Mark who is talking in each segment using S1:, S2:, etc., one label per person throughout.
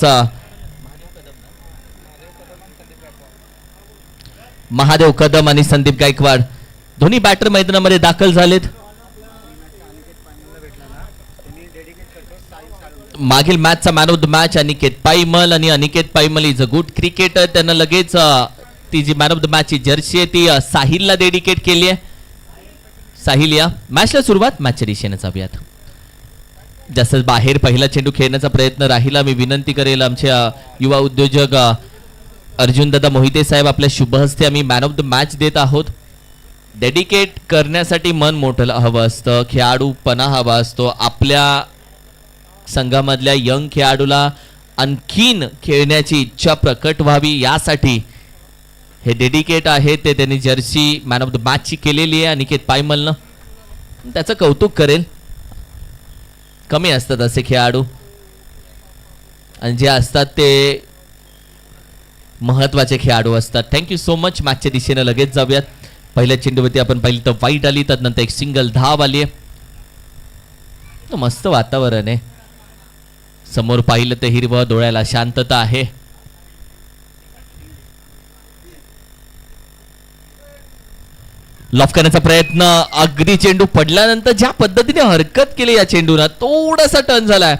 S1: चा. महादेव कदम आणि संदीप गायकवाड. दोन्ही बॅटर मैदानामध्ये दाखल झालेत. मागील मॅचचा man of the match Aniket Paymal आणि Aniket Paymal is a good cricketer त्यांना लगेच ती जी मॅन ऑफ द मॅच ची जर्सी आहे ती साहिलला डेडिकेट केली आहे. साहिल या. मॅचला सुरुवात मॅचच्या दिशेने जाऊयात. जसं बाहेर पहिला चेंडू खेळण्याचा प्रयत्न राहिला मी विनंती करेल आमच्या युवा उद्योजक अर्जुन दादा मोहिते साहेब आपल्या शुभ हस्ते आम्ही मॅन ऑफ द मॅच देत आहोत. डेडिकेट करण्यासाठी मन मोठं हवं असतं खेळाडूपणा हवा असतो. आपल्या संघामधल्या यंग खेळाडूला आणखीन खेळण्याची इच्छा प्रकट व्हावी यासाठी हे डेडिकेट आहे. ते त्यांनी जर्सी मॅन ऑफ द मॅचची केलेली आहे अनिकेत पायमलनं. त्याचं कौतुक करेल. कमी असतात असे खेळाडू. आणि जे असतात ते महत्त्वाचे खेळाडू असतात. थँक्यू सो मच मॅचच्या दिशेनं लगेच जाऊयात. पहिल्या चेंडूवरती आपण पाहिली तर वाईट आली त्यानंतर एक सिंगल धाव आली मस्त वातावरण आहे. समोर पाहिलं तर हिरवं डोळ्याला शांतता आहे. लॉफ करण्याचा प्रयत्न अगदी चेंडू पडल्यानंतर ज्या पद्धतीने हरकत केली या चेंडूला थोडासा टर्न झालाय.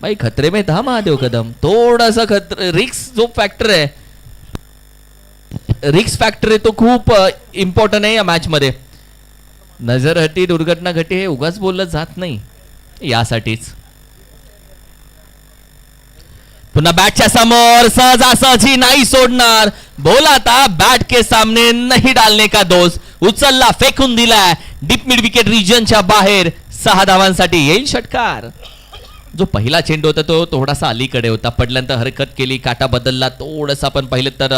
S1: भाई खतरे में था महादेव कदम. थोडासा खतर रिक्स जो फॅक्टर आहे रिक्स फॅक्टर आहे तो खूप इम्पॉर्टंट आहे या मॅच मध्ये. नजर हटी दुर्घटना घटी हे उगाच बोललं जात नाही. यासाठीच. पुन्हा बॅटच्या समोर सहजासहजी नाही सोडणार. बोला आता बॅट के सामने नाही डालने का दोष? उचलला फेकून दिलाय. डीप मिड विकेट रिजनच्या बाहेर सहा धावांसाठी येईल षटकार. जो पहिला चेंडू होता तो थोडासा अलीकडे होता. पडल्यानंतर हरकत केली काटा बदलला थोडासा आपण पाहिलं तर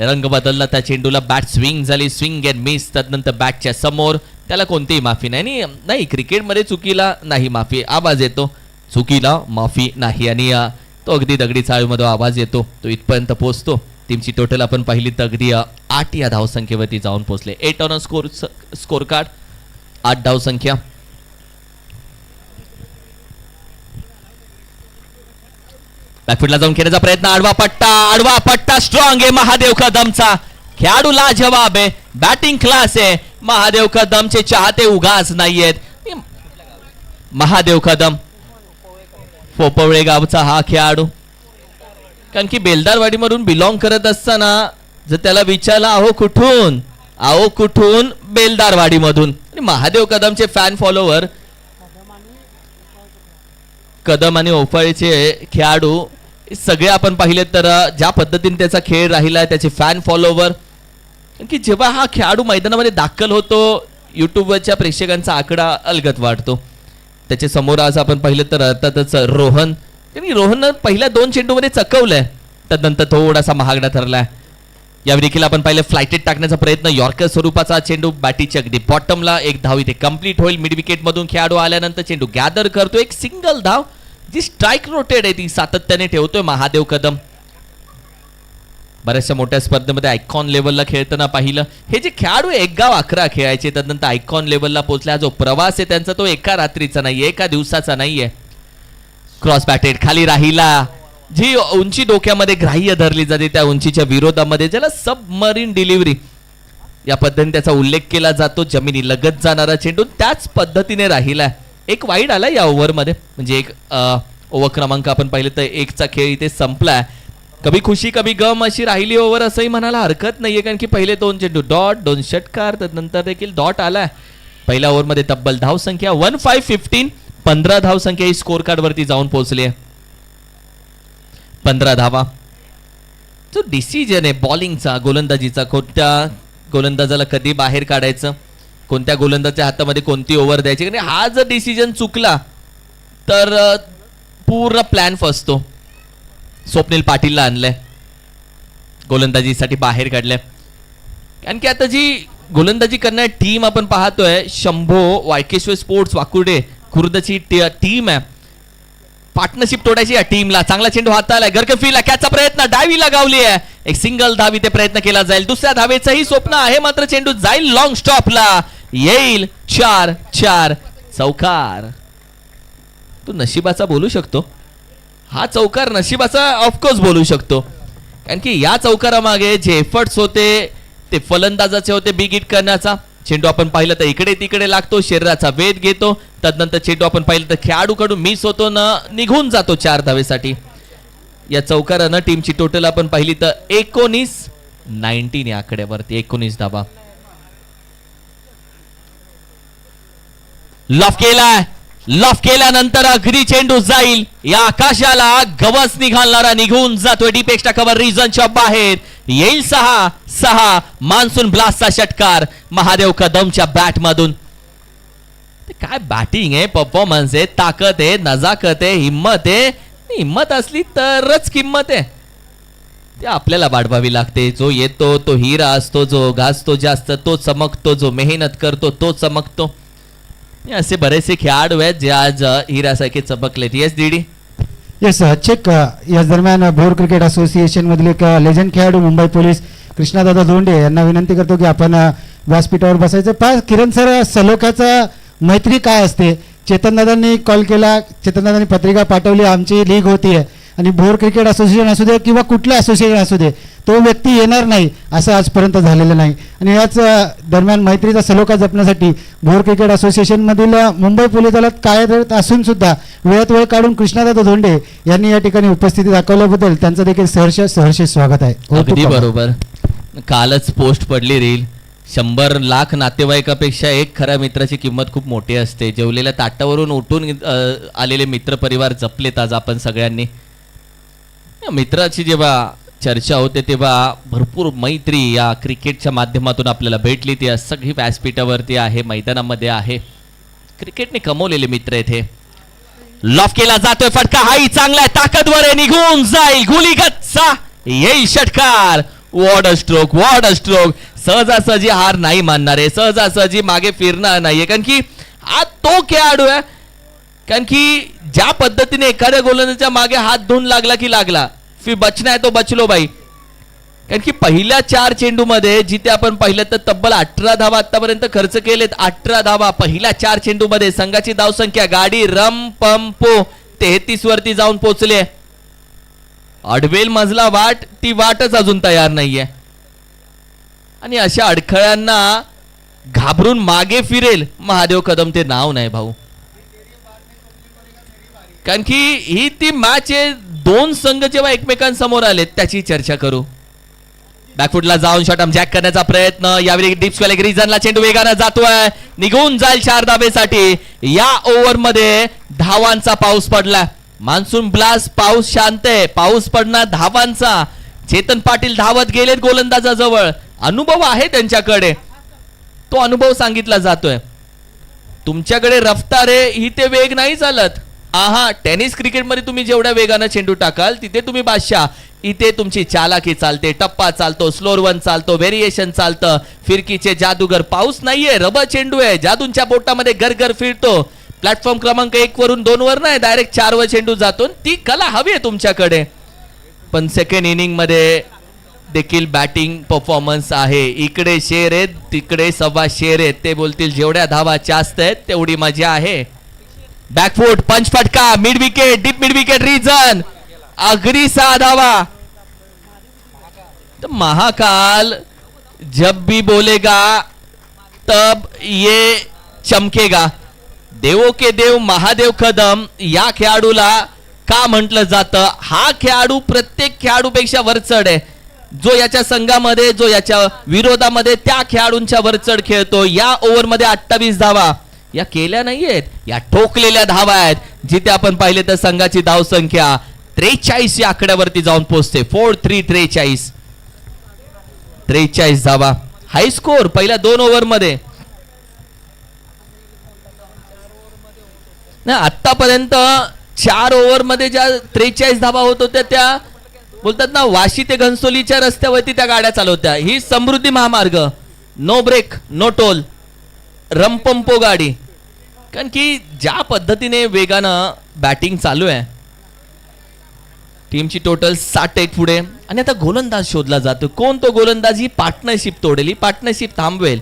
S1: रंग बदलला त्या चेंडूला. बॅट स्विंग झाली स्विंग अँड मिस त्यानंतर बॅटच्या समोर त्याला कोणतीही माफी नाही. नाही क्रिकेटमध्ये चुकीला नाही माफी. आवाज येतो चुकीला माफी नाही. आणि तो अगदी दगडी चाळीमध्ये आवाज येतो. तो इथपर्यंत पोहोचतो. टीमची टोटल आपण पाहिली तर अगदी आठ या धावसंख्येवरती जाऊन पोहोचले. Eight on score score card आठ धावसंख्या बॅकफुटला जाऊन खेळण्याचा प्रयत्न. आडवा पट्टा आडवा पट्टा स्ट्रॉंग आहे महादेव कदमचा. खेळाडू लाजवाब आहे. बॅटिंग क्लास आहे. महादेव कदमचे चाहते उगाच नाहीयेत. महादेव कदम पोपवळे गावचा हा खेळाडू. कारण की बेलदारवाडीमधून बिलॉंग करत असताना जर त्याला विचारला अहो कुठून? अहो कुठून? बेलदारवाडीमधून. आणि महादेव कदमचे फॅन फॉलोवर कदम आणि ओफाळीचे खेळाडू सगळे आपण पाहिले तर ज्या पद्धतीने त्याचा खेळ राहिला त्याचे फॅन फॉलोवर की जेव्हा हा खेळाडू मैदानामध्ये दाखल होतो युट्यूबवरच्या प्रेक्षकांचा आकडा अलगत वाढतो. त्याच्यासमोर आज आपण पाहिलं तर अर्थातच रोहन. त्यांनी रोहननं पहिल्या दोन चेंडूमध्ये चकवलंय. त्यानंतर थोडासा महागडा ठरलाय. यावेळी देखील आपण पाहिलं फ्लायटेड टाकण्याचा प्रयत्न. यॉर्कर स्वरूपाचा चेंडू बॅटीच्या अगदी बॉटमला एक धाव इथे कंप्लीट होईल. मिड विकेट मधून खेळाडू आल्यानंतर चेंडू गॅदर करतो. एक सिंगल धाव जी स्ट्राईक रोटेड आहे ती सातत्याने ठेवतोय महादेव कदम. बऱ्याचशा मोठ्या स्पर्धेमध्ये आयकॉन लेवलला खेळताना पाहिलं. हे जे खेळाडू एक गाव अकरा खेळायचे त्यानंतर आयकॉन लेवलला पोहोचला. जो प्रवास आहे त्यांचा तो एका रात्रीचा नाहीये एका दिवसाचा नाहीये. क्रॉस बॅटेड खाली राहिला. जी उंची डोक्यामध्ये ग्राह्य धरली जाते त्या उंचीच्या विरोधामध्ये ज्याला सबमरीन डिलिव्हरी या पद्धतीने त्याचा उल्लेख केला जातो. जमिनी लगत जाणारा चेंडू त्याच पद्धतीने राहिला. एक वाईट आला या ओव्हरमध्ये म्हणजे एक ओव्हर क्रमांक आपण पाहिलं तर एकचा खेळ इथे संपलाय. कभी खुशी कभी गम अशी राहिली ओव्हर असंही म्हणायला हरकत नाहीये कारण की पहिले दोन चेंडू डॉट दोन षटकार नंतर देखील डॉट आलाय. पहिल्या ओव्हरमध्ये तब्बल धावसंख्या वन फाय फिफ्टीन पंधरा धावसंख्या ही स्कोर कार्ड वरती जाऊन पोहोचली आहे. पंधरा धावा. जो डिसिजन आहे बॉलिंगचा गोलंदाजीचा कोणत्या गोलंदाजाला कधी बाहेर काढायचं कोणत्या गोलंदाजच्या हातामध्ये कोणती ओव्हर द्यायची कारण हा जर डिसिजन चुकला तर पूर्ण प्लॅन फसतो स्वप्नील पाटीलला आणलंय. गोलंदाजीसाठी बाहेर काढलंय. कारण की आता जी गोलंदाजी करणारी टीम आपण पाहतोय शंभो वायकेश्वर स्पोर्ट्स वाकुर्डे खुर्दची टीम आहे. पार्टनरशिप तोडायची या टीमला चांगला चेंडू हातालाय गरकफीला कॅचा प्रयत्न. डावीला गावली आहे. एक सिंगल धाव इथे प्रयत्न केला जाईल. दुसऱ्या धावेचंही स्वप्न आहे. मात्र चेंडू जाईल लॉंग स्टॉपला येईल चार चार चौकार. तू नशिबाचा बोलू शकतो. हा चौकार नशिबाचा ऑफकोर्स बोलू शकतो. कारण की या चौकारामागे जे एफर्ट्स होते ते फलंदाजाचे होते बिग हिट करण्याचा. चेंडू आपण पाहिलं तर इकडे तिकडे लागतो शरीराचा वेध घेतो. तदनंतर चेंडू आपण पाहिलं तर खेळाडूकडून मिस होतो न निघून जातो चार धावेसाठी. या चौकारानं टीमची टोटल आपण पाहिली तर एकोणीस नाईन्टीन या आकड्यावरती एकोणीस धाबा लॉफ केलाय. लॉफ केल्यानंतर अगदी चेंडू जाईल. या आकाशाला गवस निघालणारा निघून जातोय. डीपेक्षा कव्हर रिझनच्या बाहेर. येईल सहा सहा मान्सून ब्लास्टचा षटकार. महादेव कदमच्या बॅट मधून. काय बॅटिंग आहे? परफॉर्मन्स आहे. ताकद आहे नजाकत आहे हिंमत आहे. हिंमत असली तरच किंमत आहे. ते आपल्याला वाढवावी लागते. जो येतो तो हिरा असतो. जो घासतो जास्त तो चमकतो. जो मेहनत करतो तो चमकतो. असे बरेचसे खेळाडू आहेत जे आज हिरासारखे चपकलेत येस डीडी
S2: येस चेक याच दरम्यान भोर क्रिकेट असोसिएशन मधील एक लेजंड खेळाडू मुंबई पोलीस कृष्णादादा धोंडे यांना विनंती करतो की आपण व्यासपीठावर बसायचं. पा किरण सर सलोख्याचा मैत्री काय असते? चेतनदादांनी कॉल. केला चेतनदादांनी पत्रिका पाठवली. आमची लीग होती आहे आणि भोर क्रिकेट असोसिएशन असू दे किंवा कुठलं असोसिएशन असू दे तो व्यक्ती येणार नाही असं आजपर्यंत झालेलं नाही. आणि याच दरम्यान मैत्रीचा सलोखा जपण्यासाठी भोर क्रिकेट असोसिएशन मधील अ, मुंबई पोलीस दलात कार्यरत असून सुद्धा वेळात वेळ काढून कृष्णादादा धोंडे यांनी या ठिकाणी उपस्थिती दाखवल्याबद्दल त्यांचं देखील सहर्ष सहर्ष स्वागत आहे. हो?
S1: बरोबर. कालच पोस्ट पडली रील. शंभर लाख नातेवाईकापेक्षा एक खऱ्या मित्राची किंमत खूप मोठी असते. जेवलेल्या ताटावरून उठून आलेले मित्र परिवार जपलेत आज आपण सगळ्यांनी. मित्राची जेव्हा चर्चा होते तेव्हा भरपूर मैत्री या क्रिकेटच्या माध्यमातून आपल्याला भेटली. ती सगळी व्यासपीठावरती आहे मैदानामध्ये आहे. क्रिकेटने कमवलेले मित्र येथे लॉफ केला जातोय फटका. हाही चांगला आहे. ताकदवर आहे निघून जाईल. गुली गच्चा येईल षटकार. वॉड स्ट्रोक वॉड स्ट्रोक सहजासहजी हार नाही मानणार आहे सहजासहजी मागे फिरणार नाहीये. कारण की हा तो खेळाडू आहे कारण की ज्या पद्धतीने एखाद्या गोलंदाजाच्या मागे हात धुवून लागला की लागला फी बचना आहे तो बचलो बाई. कारण की पहिल्या चार चेंडूमध्ये जिथे आपण पाहिलं तर तब्बल अठरा धावा आतापर्यंत खर्च केलेत. अठरा धावा पहिल्या चार चेंडूमध्ये संघाची धावसंख्या गाडी रम पम पो तेहतीस वरती जाऊन पोचले. अडवेल मजला वाट ती वाटच अजून तयार नाहीये. आणि अशा अडखळ्यांना घाबरून मागे फिरेल. महादेव कदम ते नाव नाही भाऊ. कारण की ही ती मॅच आहे दोन संघ जेव्हा एकमेकांसमोर आलेत त्याची चर्चा करू. बॅकफुटला जाऊन शॉट जॅक करण्याचा प्रयत्न. यावेळी डिप्स रिझनला चेंडू वेगानं जातोय. निघून जाईल चार धाबेसाठी या ओव्हरमध्ये धावांचा पाऊस पडला. मान्सून ब्लास्ट पाऊस शांत आहे. पाऊस पडणार धावांचा. चेतन पाटील धावत गेलेत गोलंदाजाजवळ अनुभव आहे त्यांच्याकडे. तो अनुभव सांगितला जातोय. तुमच्याकडे रफ्तार आहे ही ते वेग नाही चालत. आहा टेनिस क्रिकेटमध्ये तुम्ही जेवढ्या वेगानं चेंडू टाकाल तिथे तुम्ही बादशाह. इथे तुमची चालाकी चालते टप्पा चालतो स्लोर वन चालतो व्हेरिएशन चालतं. फिरकीचे जादूगर पाऊस नाहीये रबर चेंडू आहे. जादूंच्या बोटामध्ये गरगर फिरतो. प्लॅटफॉर्म क्रमांक एक वरून दोन वर नाही डायरेक्ट चार वर चेंडू जातो ती कला हवी आहे तुमच्याकडे. पण सेकंड इनिंगमध्ये देखील बॅटिंग परफॉर्मन्स आहे. इकडे शेर आहेत तिकडे सव्वा शेर आहेत. ते बोलतील जेवढ्या धावा जास्त आहेत तेवढी मजा आहे. बॅकफूट पंच फटका mid wicket deep mid wicket reason agree सहा धावा महाकाल जब भी बोलेगा तब ये चमकेगा. देवो के देव महादेव कदम या खेळाडूला का म्हटलं जातं? हा खेळाडू प्रत्येक खेळाडूपेक्षा वरचढ आहे. जो याच्या संघामध्ये जो याच्या विरोधामध्ये त्या खेळाडूंच्या वरचढ खेळतो. या ओव्हरमध्ये अठ्ठावीस धावा. या केल्या नाहीयेत या ठोकलेल्या धावा आहेत. जिथे आपण पाहिले तर संघाची धावसंख्या त्रेचाळीस या आकड्यावरती जाऊन पोहोचते. फोर थ्री त्रेचाळीस. त्रेचाळीस धावा. हाय स्कोर पहिल्या दोन ओव्हरमध्ये ना आतापर्यंत चार ओव्हरमध्ये ज्या त्रेचाळीस धावा होत होत्या त्या बोलतात ना वाशी ते घनसोलीच्या रस्त्यावरती त्या गाड्या चालवत्या. ही Samruddhi Mahamarg. No brake no toll रमपंपो गाडी. कारण की ज्या पद्धतीने वेगानं बॅटिंग चालू आहे टीमची टोटल साठ एक पुढे. आणि आता गोलंदाज शोधला जातो. कोण तो गोलंदाज? ही पार्टनरशिप तोडेल. ही पार्टनरशिप थांबवेल.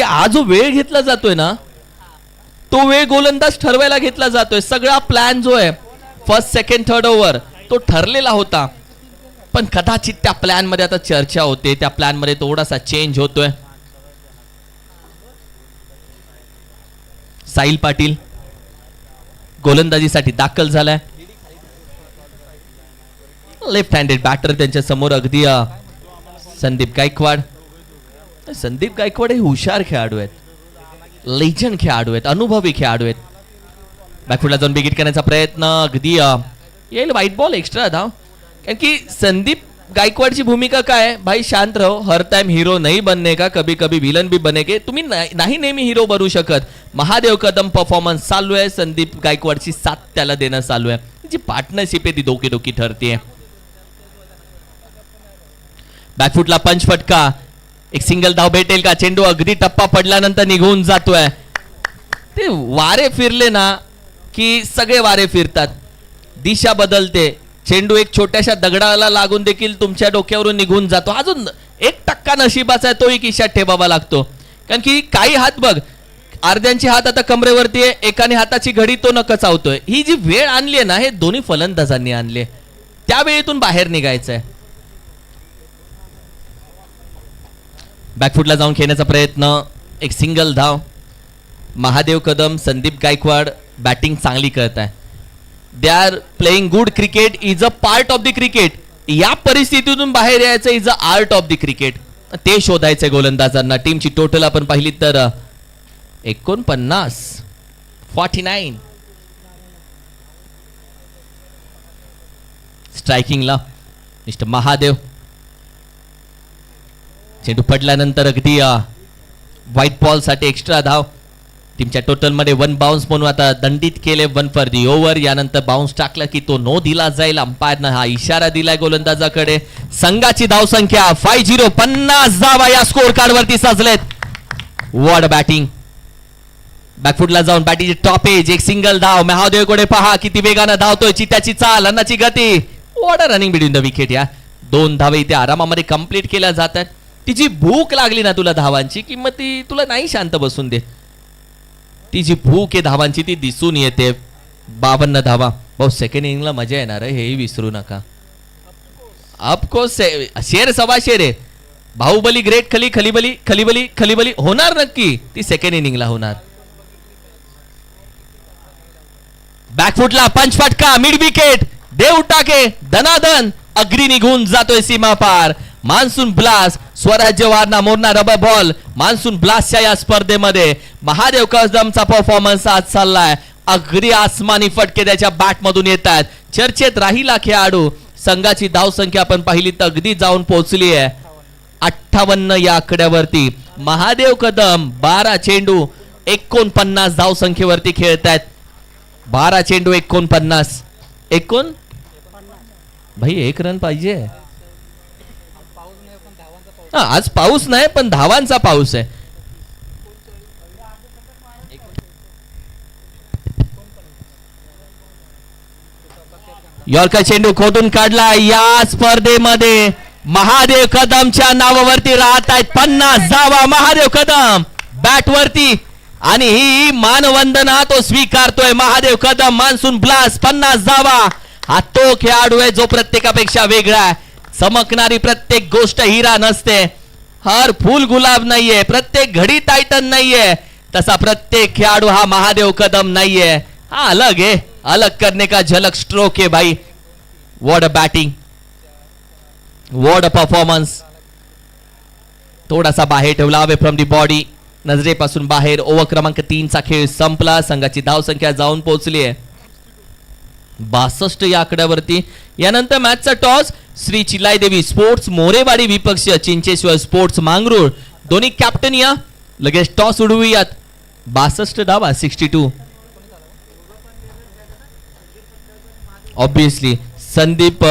S1: हा जो वेळ घेतला जातोय ना तो वेळ गोलंदाज ठरवायला घेतला जातोय. सगळा प्लॅन जो आहे फर्स्ट सेकंड थर्ड ओव्हर तो ठरलेला होता. पण कदाचित त्या प्लॅनमध्ये आता चर्चा होते त्या प्लॅनमध्ये थोडासा चेंज होतोय. साहिल पाटील गोलंदाजीसाठी दाखल झालाय. लेफ्ट हँडेड बॅटर त्यांच्यासमोर अगदी संदीप गायकवाड. संदीप गायकवाड हे हुशार खेळाडू आहेत. लेजंड खेळाडू आहेत अनुभवी खेळाडू आहेत. बॅकफुटला जाऊन बिगिट करण्याचा प्रयत्न अगदी अ, येईल वाईट बॉल एक्स्ट्रा धाव कारण की संदीप गायकवाडची भूमिका काय? आहे भाई शांत रहो. हर टाइम हिरो नाही बनने का कभी कभी विलन भी बनेगे तुम्ही नाही नाही नेहमी हिरो बनू शकत. महादेव कदम परफॉर्मन्स चालू आहे. संदीप गायकवाडची साथ त्याला देणं चालू आहे. जी पार्टनरशिप आहे ती डोकी डोकी ठरते बॅकफुटला पंच फटका. एक सिंगल धाव भेटेल का? चेंडू अगदी टप्पा पडल्यानंतर निघून जातोय. ते वारे फिरले ना की सगळे वारे फिरतात. दिशा बदलते. चेंडू एक छोट्याशा दगडाला लागून देखील तुमच्या डोक्यावरून निघून जातो. अजून एक टक्का नशिबाचा आहे तोही किशात ठेवावा लागतो. कारण की काही हात बघ अर्ध्यांचे हात आता कमरेवरती आहे एकाने हाताची घडी तो नक आवतोय ही जी वेळ आणली आहे ना हे दोन्ही फलंदाजांनी आणली आहे. त्या वेळेतून बाहेर निघायचं आहे बॅकफुटला जाऊन खेळण्याचा प्रयत्न. एक सिंगल धाव. महादेव कदम संदीप गायकवाड बॅटिंग चांगली करत आहे they are playing good cricket is a part of the cricket या परिस्थितीतून बाहेर यायचं is a art of the cricket ते शोधायचंय गोलंदाजांना. टीमची टोटल आपण पाहिली तर एकोणपन्नास. फॉर्टी नाईन स्ट्रायकिंगला मिस्टर महादेव. चेंडू पडल्यानंतर अगदी व्हाईट बॉलसाठी एक्स्ट्रा धाव. टीमच्या टोटलमध्ये वन बाउन्स म्हणून आता दंडित केले वन फॉर दी ओव्हर यानंतर बाउन्स टाकला की तो नो दिला जाईल. अंपायरनं हा इशारा दिलाय गोलंदाजाकडे. संघाची धावसंख्या फाय झिरो पन्नास धावा या स्कोर कार्ड वरती सजलेत. वॉड बॅटिंग बॅकफुटला जाऊन बॅटिंग टॉप एज एक सिंगल धाव. महादेवकडे पहा किती वेगानं धावतोय. चित्याची चाल अन्नाची गती. What running between the wicket या. दोन धावे इथे आरामामध्ये कंप्लीट केल्या जातात. तिची भूक लागली ना तुला धावांची की मग ती तुला नाही शांत बसून देत. ती जी भूक आहे धावांची ती दिसून येते. बावन्न धावा. भाऊ सेकंड इनिंगला मजा येणार आहे हेही विसरू नका. अफकोर्स शेर सवा शेर आहे. बाहुबली ग्रेट खली खलीबली खलीबली खलीबली होणार नक्की. ती सेकंड इनिंगला होणार. बॅकफुटला पंच फटका मिड विकेट देव टाके धनाधन अग्री निघून जातोय सीमा पार monsoon blast Swarajya Warna Morna rubber ball monsoon ब्लास्टच्या या स्पर्धेमध्ये. महादेव कदमचा परफॉर्मन्स आज चाललाय. अगदी आसमानी फटके त्याच्या बॅटमधून येत आहेत चर्चेत राहिला खेळाडू. संघाची धावसंख्या आपण पाहिली तर अगदी जाऊन पोहोचली आहे. अठ्ठावन्न या आकड्यावरती. महादेव कदम बारा चेंडू एकोणपन्नास धावसंख्येवरती खेळत आहेत बारा चेंडू एकोणपन्नास. एकोण? भाई एक रन पाहिजे. हा, आज पाऊस नाही पण धावांचा पाऊस आहे. यॉर्कर चेंडू खोदून काढला या स्पर्धेमध्ये. महादेव कदमच्या नावावरती राहत आहेत. पन्नास जावा महादेव कदम. बॅट वरती आणि ही मानवंदना तो स्वीकारतोय. Mahadev Kadam monsoon blast. पन्नास जावा हा तो खेळाडू आहे जो प्रत्येकापेक्षा वेगळा आहे. चमकणारी प्रत्येक गोष्ट हिरा नसते. हर फुल गुलाब नाहीये प्रत्येक घडी टायटन नाहीये. तसा प्रत्येक खेळाडू हा महादेव कदम नाहीये. हा अलग आहे. अलग करने का झलक स्ट्रोक आहे भाई what a batting what a performance थोडासा बाहेर ठेवला अवे फ्रॉम दी बॉडी नजरेपासून बाहेर. ओव्हर क्रमांक तीनचा खेळ संपला. संघाची धावसंख्या जाऊन पोहोचली आहे बासष्ट या आकड्यावरती. यानंतर मॅचचा टॉस श्री चिलाई देवी स्पोर्ट्स मोरेवाडी विपक्ष चिंचेश्वर स्पोर्ट्स मांगरूळ. दोन्ही कॅप्टन या लगेच टॉस उडवूयात. बासष्ट धावा sixty two. Obviously Sandeep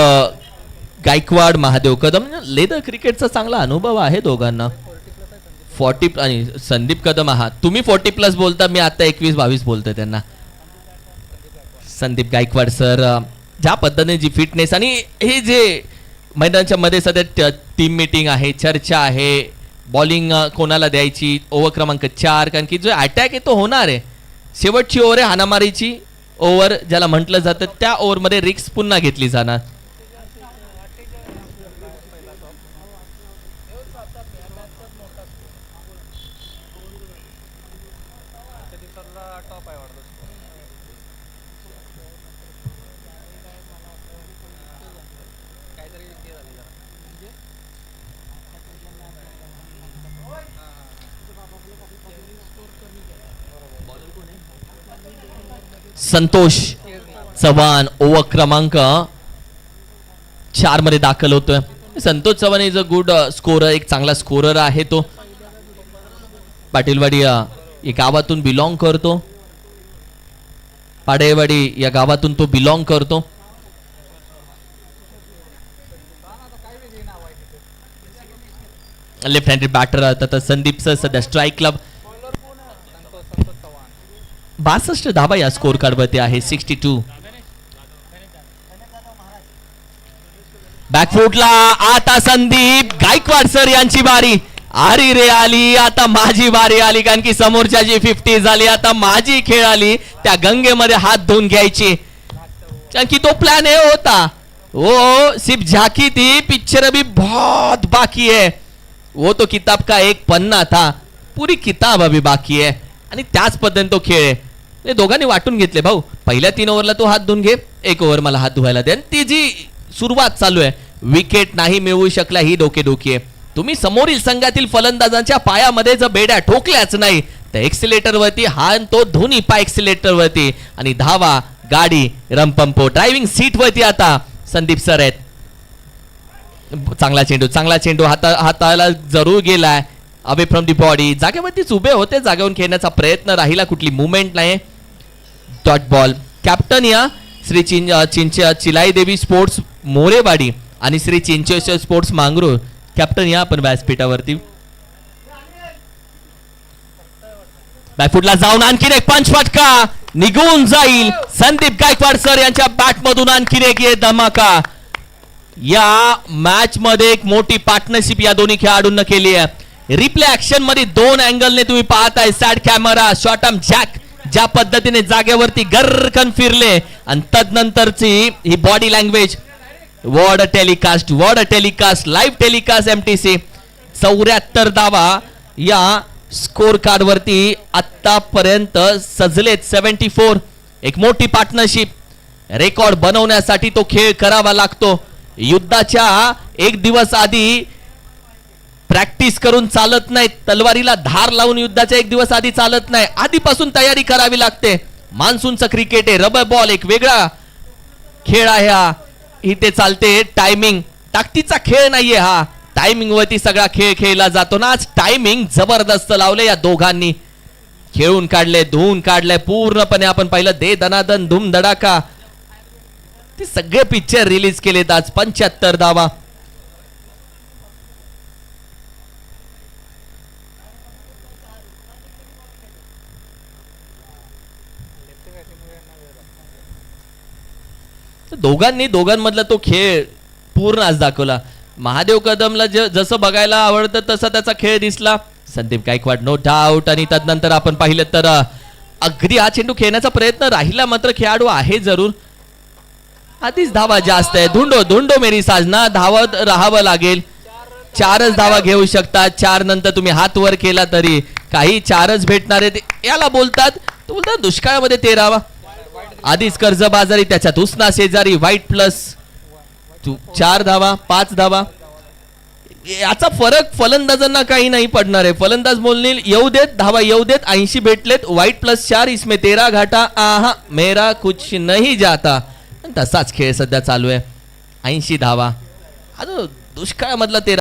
S1: Gaikwad Mahadev Kadam leather क्रिकेटचा चांगला अनुभव आहे दोघांना. फॉर्टी आणि संदीप कदम आहात. तुम्ही फोर्टी प्लस बोलता मी आता एकवीस बावीस बोलतोय त्यांना. संदीप गायकवाड सर ज्या पद्धतीने जी फिटनेस आणि हे जे मैदानाच्या मध्ये सध्या टीम मीटिंग आहे चर्चा आहे बॉलिंग कोणाला द्यायची ओव्हर क्रमांक चार कारण की जो अटॅक आहे तो होणार आहे. शेवटची ओव्हर आहे हाणामारीची ओव्हर ज्याला म्हटलं जातं त्या ओव्हरमध्ये रिक्स पुन्हा घेतली जाणार. संतोष चव्हाण ओव्हर क्रमांक चारमध्ये दाखल होतोय. Santosh Chavan is a good scorer एक चांगला स्कोरर आहे तो. पाटीलवाडी uh, या गावातून बिलॉंग करतो. पाडेवाडी या गावातून तो बिलॉंग करतो. लेफ्ट हँडेड बॅटर आता संदीप सर सध्या स्ट्राईक क्लब बासष्ट धाबा या स्कोर कार्ड आहे सिक्स्टी टू बॅकफुटला आता संदीप गायकवाड सर यांची बारी. अरे रे आली आता माझी बारी आली कारण की समोरच्या जी फिफ्टी झाली आता माझी खेळ आली त्या गंगेमध्ये हात धुवून घ्यायची. कारण की तो प्लॅन हे होता. ओ सिर्फ झाकी थी पिक्चर अभी बहुत बाकी है वो तो किताब का एक पन्ना था पुरी किताब अभी बाकी है आणि त्याच पद्धतीने तो खेळ आहे. ते दोघांनी वाटून घेतले भाऊ. पहिल्या तीन ओव्हरला तो हात धुवून घे एक ओव्हर मला हात धुवायला दे. ती जी सुरुवात चालू आहे विकेट नाही मिळवू शकला ही डोकेडोकी आहे. तुम्ही समोरील संघातील फलंदाजांच्या पायामध्ये जर बेड्या ठोकल्याच नाही तर एक्सिलेटरवरती हा तो धोनी पाय एक्सिलेटरवरती आणि धावा गाडी रमपंपो ड्रायव्हिंग सीट वरती आता संदीप सर आहेत. चांगला चेंडू चांगला चेंडू हाता हाताला जरूर गेलाय. Away from the body. जागेवरतीच उभे होते जागेवरून खेळण्याचा प्रयत्न राहिला कुठली मुवमेंट नाही डॉट बॉल कॅप्टन या श्री चिं चिंच चिलाई देवी स्पोर्ट्स मोरेवाडी आणि श्री चिंचेश्वर स्पोर्ट्स मांगरूळ कॅप्टन या आपण व्यासपीठावरती बॅकफुटला जाऊन आणखीन एक पंच फटका. निघून जाईल. संदीप गायकवाड सर यांच्या बॅट मधून आणखीन एक ये धमाका. या मॅच मध्ये एक मोठी पार्टनरशिप या दोन्ही खेळाडूंना केली आहे. रिप्ले ऍक्शनमध्ये दोन अँगलने तुम्ही पाहताय. Side camera short arm jack ज्या पद्धतीने जागेवरती गर्रकन फिरले आणि तदनंतरची ही body language ward telecast ward telecast live telecast M T C चौऱ्याहत्तर दावा या स्कोर कार्ड वरती आतापर्यंत सजलेत सेव्हन्टी फोर एक मोठी पार्टनरशिप रेकॉर्ड बनवण्यासाठी तो खेळ करावा लागतो. युद्धाच्या एक दिवस आधी प्रॅक्टिस करून चालत नाही तलवारीला धार लावून युद्धाच्या एक दिवस आधी चालत नाही. आधीपासून तयारी करावी लागते. मान्सूनचं क्रिकेट आहे. रबर बॉल एक वेगळा खेळ आहे हा. इथे चालते टायमिंग ताकदीचा खेळ नाहीये हा. टायमिंग वरती सगळा खेळ खेळला जातो ना. आज टायमिंग जबरदस्त लावले या दोघांनी. खेळून काढले धुवून काढले पूर्णपणे आपण पाहिलं दे दनादन धूम धडाका. ते सगळे पिक्चर रिलीज केलेत आज. पंच्याहत्तर धावा तर दोघांनी दोघांमधला तो खेळ पूर्ण आज दाखवला. महादेव कदमला ज जसं बघायला आवडतं तसा त्याचा खेळ दिसला. संदीप गायकवाड नो डाऊट आणि त्यानंतर आपण पाहिलं तर अगदी हा चेंडू खेळण्याचा प्रयत्न राहिला मात्र खेळाडू आहे जरूर. आधीच धावा जास्त आहे. धुंडो धुंडो मेरी साजना. धावत राहावं लागेल. चारच धावा घेऊ शकतात चार नंतर तुम्ही हात वर केला तरी काही चारच भेटणार आहेत. याला बोलतात तो बोलतात दुष्काळामध्ये तेरावा. आधीच कर्ज बाजारी त्याच्यात उसना शेजारी वाईट प्लस चार धावा पाच धावा. याचा फरक फलंदाजांना काही नाही पडणार आहे. फलंदाज बोलणील येऊ देत धावा येऊ देत ऐंशी भेटलेत वाईट प्लस चार इसमे तेरा घाटा. आहा मेरा कुछ नहीं जाता. तसाच खेळ सध्या चालू आहे. ऐंशी धावा. हा जो दुष्काळामधला तेरा